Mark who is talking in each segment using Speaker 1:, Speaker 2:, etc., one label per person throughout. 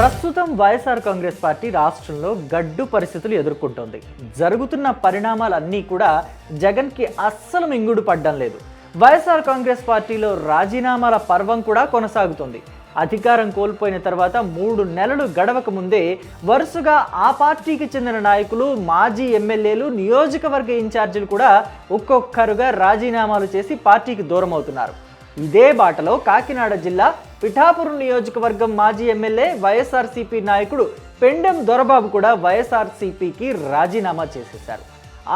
Speaker 1: ప్రస్తుతం వైఎస్ఆర్ కాంగ్రెస్ పార్టీ రాష్ట్రంలో గడ్డు పరిస్థితులు ఎదుర్కొంటోంది. జరుగుతున్న పరిణామాలన్నీ కూడా జగన్కి అస్సలు మింగుడు పడ్డం లేదు. వైఎస్ఆర్ కాంగ్రెస్ పార్టీలో రాజీనామాల పర్వం కూడా కొనసాగుతుంది. అధికారం కోల్పోయిన తర్వాత మూడు నెలలు గడవక ముందే వరుసగా ఆ పార్టీకి చెందిన నాయకులు మాజీ ఎమ్మెల్యేలు నియోజకవర్గ ఇన్ఛార్జీలు కూడా ఒక్కొక్కరుగా రాజీనామాలు చేసి పార్టీకి దూరం అవుతున్నారు ఇదే బాటలో కాకినాడ జిల్లా పిఠాపురం నియోజకవర్గం మాజీ ఎమ్మెల్యే వైఎస్ఆర్సీపీ నాయకుడు పెండెం దొరబాబు కూడా వైఎస్ఆర్సీపీకి రాజీనామా చేసేశారు.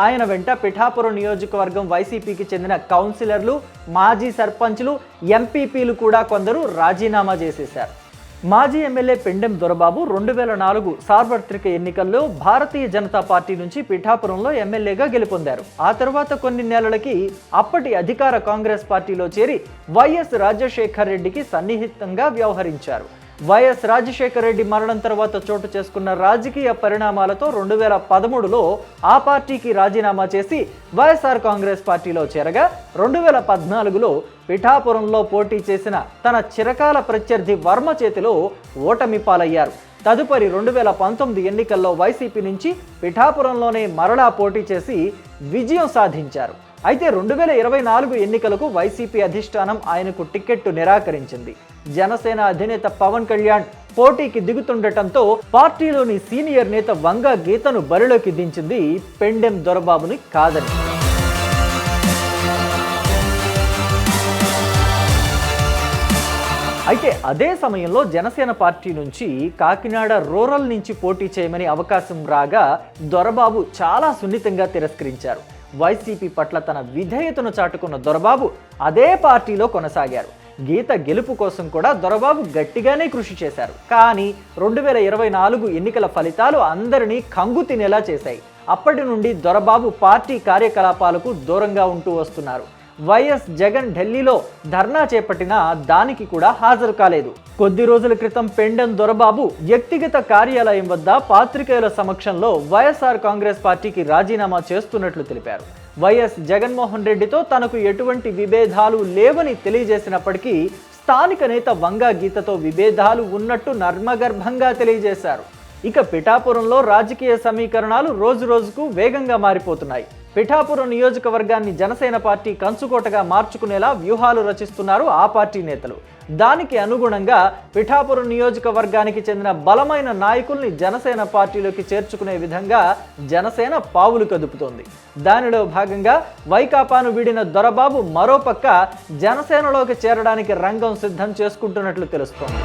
Speaker 1: ఆయన వెంట పిఠాపురం నియోజకవర్గం వైసీపీకి చెందిన కౌన్సిలర్లు మాజీ సర్పంచ్లు ఎంపీపీలు కూడా కొందరు రాజీనామా చేసేశారు. మాజీ ఎమ్మెల్యే పెండెం దొరబాబు రెండు వేల నాలుగు సార్వత్రిక ఎన్నికల్లో భారతీయ జనతా పార్టీ నుంచి పిఠాపురంలో ఎమ్మెల్యేగా గెలుపొందారు. ఆ తర్వాత కొన్ని నెలలకి అప్పటి అధికార కాంగ్రెస్ పార్టీలో చేరి వైఎస్ రాజశేఖర్ రెడ్డికి సన్నిహితంగా వ్యవహరించారు. వైఎస్ రాజశేఖర రెడ్డి మరణం తర్వాత చోటు చేసుకున్న రాజకీయ పరిణామాలతో రెండు వేల పదమూడులో ఆ పార్టీకి రాజీనామా చేసి వైఎస్ఆర్ కాంగ్రెస్ పార్టీలో చేరగా రెండు వేల పద్నాలుగులో పిఠాపురంలో పోటీ చేసిన తన చిరకాల ప్రత్యర్థి వర్మ చేతిలో ఓటమి పాలయ్యారు. తదుపరి రెండు వేల పంతొమ్మిది ఎన్నికల్లో వైసీపీ నుంచి పిఠాపురంలోనే మరలా పోటీ చేసి విజయం సాధించారు. అయితే రెండు వేల ఇరవై నాలుగు ఎన్నికలకు వైసీపీ అధిష్టానం ఆయనకు టికెట్టు నిరాకరించింది. జనసేన అధినేత పవన్ కళ్యాణ్ పోటీకి దిగుతుండటంతో పార్టీలోని సీనియర్ నేత వంగ గీతను బరిలోకి దించింది పెండెం దొరబాబుని కాదని. అయితే అదే సమయంలో జనసేన పార్టీ నుంచి కాకినాడ రూరల్ నుంచి పోటీ చేయమని అవకాశం రాగా దొరబాబు చాలా సున్నితంగా తిరస్కరించారు. వైసీపీ పట్ల తన విధేయతను చాటుకున్న దొరబాబు అదే పార్టీలో కొనసాగారు. గీత గెలుపు కోసం కూడా దొరబాబు గట్టిగానే కృషి చేశారు. కానీ రెండు వేల ఇరవై నాలుగు ఎన్నికల ఫలితాలు అందరినీ కంగు తినేలా చేశాయి. అప్పటి నుండి దొరబాబు పార్టీ కార్యకలాపాలకు దూరంగా ఉంటూ వస్తున్నారు. వైఎస్ జగన్ ఢిల్లీలో ధర్నా చేపట్టినా దానికి కూడా హాజరు కాలేదు. కొద్ది రోజుల క్రితం పెండెం దొరబాబు వ్యక్తిగత కార్యాలయం వద్ద పాత్రికేయుల సమక్షంలో వైఎస్ఆర్ కాంగ్రెస్ పార్టీకి రాజీనామా చేస్తున్నట్లు తెలిపారు. వైఎస్ జగన్మోహన్ రెడ్డితో తనకు ఎటువంటి విభేదాలు లేవని తెలియజేసినప్పటికీ స్థానిక నేత వంగా గీతతో విభేదాలు ఉన్నట్టు నర్మగర్భంగా తెలియజేశారు. ఇక పిఠాపురంలో రాజకీయ సమీకరణాలు రోజు రోజుకు వేగంగా మారిపోతున్నాయి. పిఠాపురం నియోజకవర్గాన్ని జనసేన పార్టీ కంచుకోటగా మార్చుకునేలా వ్యూహాలు రచిస్తున్నారు ఆ పార్టీ నేతలు. దానికి అనుగుణంగా పిఠాపురం నియోజకవర్గానికి చెందిన బలమైన నాయకుల్ని జనసేన పార్టీలోకి చేర్చుకునే విధంగా జనసేన పావులు కదుపుతోంది. దానిలో భాగంగా వైకాపాను వీడిన దొరబాబు మరోపక్క జనసేనలోకి చేరడానికి రంగం సిద్ధం చేసుకుంటున్నట్లు తెలుస్తోంది.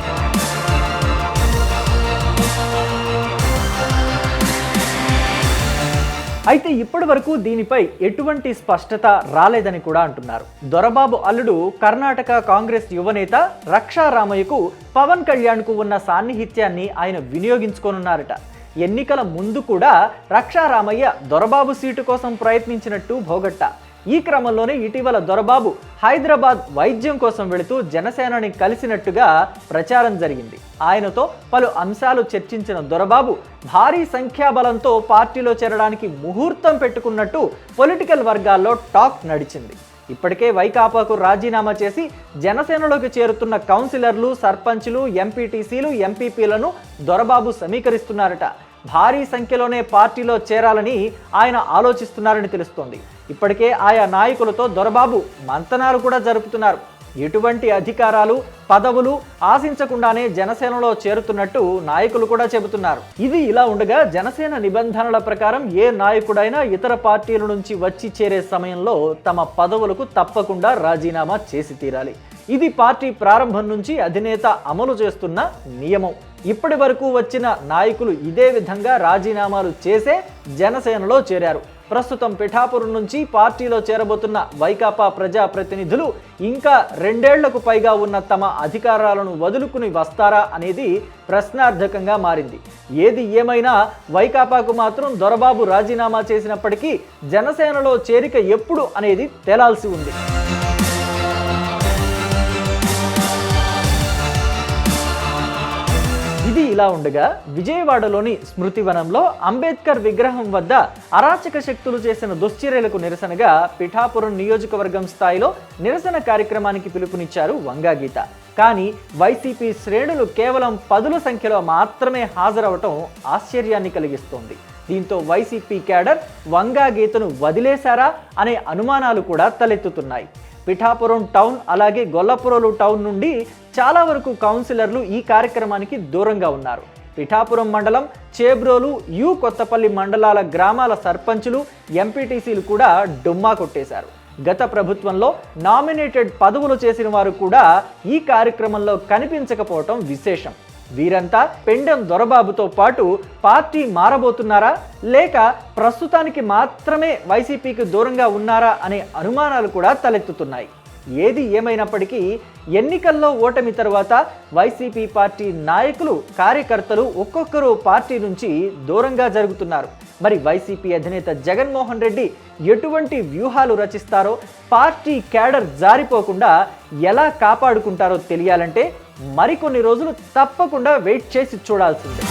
Speaker 1: అయితే ఇప్పటి వరకు దీనిపై ఎటువంటి స్పష్టత రాలేదని కూడా అంటున్నారు. దొరబాబు అల్లుడు కర్ణాటక కాంగ్రెస్ యువనేత రక్షారామయ్యకు పవన్ కళ్యాణ్కు ఉన్న సాన్నిహిత్యాన్ని ఆయన వినియోగించుకోనున్నారట. ఎన్నికల ముందు కూడా రక్షారామయ్య దొరబాబు సీటు కోసం ప్రయత్నించినట్టు భోగట్ట. ఈ క్రమంలోనే ఇటీవల దొరబాబు హైదరాబాద్ వైద్యం కోసం వెళుతూ జనసేనని కలిసినట్టుగా ప్రచారం జరిగింది. ఆయనతో పలు అంశాలు చర్చించిన దొరబాబు భారీ సంఖ్యాబలంతో పార్టీలో చేరడానికి ముహూర్తం పెట్టుకున్నట్టు పొలిటికల్ వర్గాల్లో టాక్ నడిచింది. ఇప్పటికే వైకాపాకు రాజీనామా చేసి జనసేనలోకి చేరుతున్న కౌన్సిలర్లు సర్పంచ్లు ఎంపీటీసీలు ఎంపీపీలను దొరబాబు సమీకరిస్తున్నారట. భారీ సంఖ్యలోనే పార్టీలో చేరాలని ఆయన ఆలోచిస్తున్నారని తెలుస్తోంది. ఇప్పటికే ఆయా నాయకులతో దొరబాబు మంతనాలు కూడా జరుపుతున్నారు. ఎటువంటి అధికారాలు పదవులు ఆశించకుండానే జనసేనలో చేరుతున్నట్టు నాయకులు కూడా చెబుతున్నారు. ఇది ఇలా ఉండగా జనసేన నిబంధనల ప్రకారం ఏ నాయకుడైనా ఇతర పార్టీల నుంచి వచ్చి చేరే సమయంలో తమ పదవులకు తప్పకుండా రాజీనామా చేసి తీరాలి. ఇది పార్టీ ప్రారంభం నుంచి అధినేత అమలు చేస్తున్న నియమం. ఇప్పటి వరకు వచ్చిన నాయకులు ఇదే విధంగా రాజీనామాలు చేసే జనసేనలో చేరారు. ప్రస్తుతం పిఠాపురం నుంచి పార్టీలో చేరబోతున్న వైకాపా ప్రజా ప్రతినిధులు ఇంకా రెండేళ్ళకు పైగా ఉన్న తమ అధికారాలను వదులుకుని వస్తారా అనేది ప్రశ్నార్థకంగా మారింది. ఏది ఏమైనా వైకాపాకు మాత్రం దొరబాబు రాజీనామా చేసినప్పటికీ జనసేనలో చేరిక ఎప్పుడు అనేది తేలాల్సి ఉంది. ఇది ఇలా ఉండగా విజయవాడలోని స్మృతివనంలో అంబేద్కర్ విగ్రహం వద్ద అరాచక శక్తులు చేసిన దుశ్చర్యలకు నిరసనగా పిఠాపురం నియోజకవర్గం స్థాయిలో నిరసన కార్యక్రమానికి పిలుపునిచ్చారు వంగాగీత కానీ వైసీపీ శ్రేణులు కేవలం పదుల సంఖ్యలో మాత్రమే హాజరవటం ఆశ్చర్యాన్ని కలిగిస్తోంది. దీంతో వైసీపీ క్యాడర్ వంగా గీతను వదిలేశారా అనే అనుమానాలు కూడా తలెత్తుతున్నాయి. పిఠాపురం టౌన్ అలాగే గొల్లపురోలు టౌన్ నుండి చాలా వరకు కౌన్సిలర్లు ఈ కార్యక్రమానికి దూరంగా ఉన్నారు. పిఠాపురం మండలం చేబ్రోలు యు కొత్తపల్లి మండలాల గ్రామాల సర్పంచులు ఎంపీటీసీలు కూడా డుమ్మా కొట్టేశారు. గత ప్రభుత్వంలో నామినేటెడ్ పదవులు చేసిన వారు కూడా ఈ కార్యక్రమంలో కనిపించకపోవటం విశేషం. వీరంతా పెండెం దొరబాబుతో పాటు పార్టీ మారబోతున్నారా? లేక ప్రస్తుతానికి మాత్రమే వైసీపీకి దూరంగా ఉన్నారా అనే అనుమానాలు కూడా తలెత్తుతున్నాయి. ఏది ఏమైనప్పటికీ ఎన్నికల్లో ఓటమి తర్వాత వైసీపీ పార్టీ నాయకులు కార్యకర్తలు ఒక్కొక్కరు పార్టీ నుంచి దూరంగా జరుగుతున్నారు. మరి వైసీపీ అధినేత జగన్మోహన్ రెడ్డి ఎటువంటి వ్యూహాలు రచిస్తారో పార్టీ క్యాడర్ జారిపోకుండా ఎలా కాపాడుకుంటారో తెలియాలంటే మరికొన్ని రోజులు తప్పకుండా వెయిట్ చేసి చూడాల్సిందే.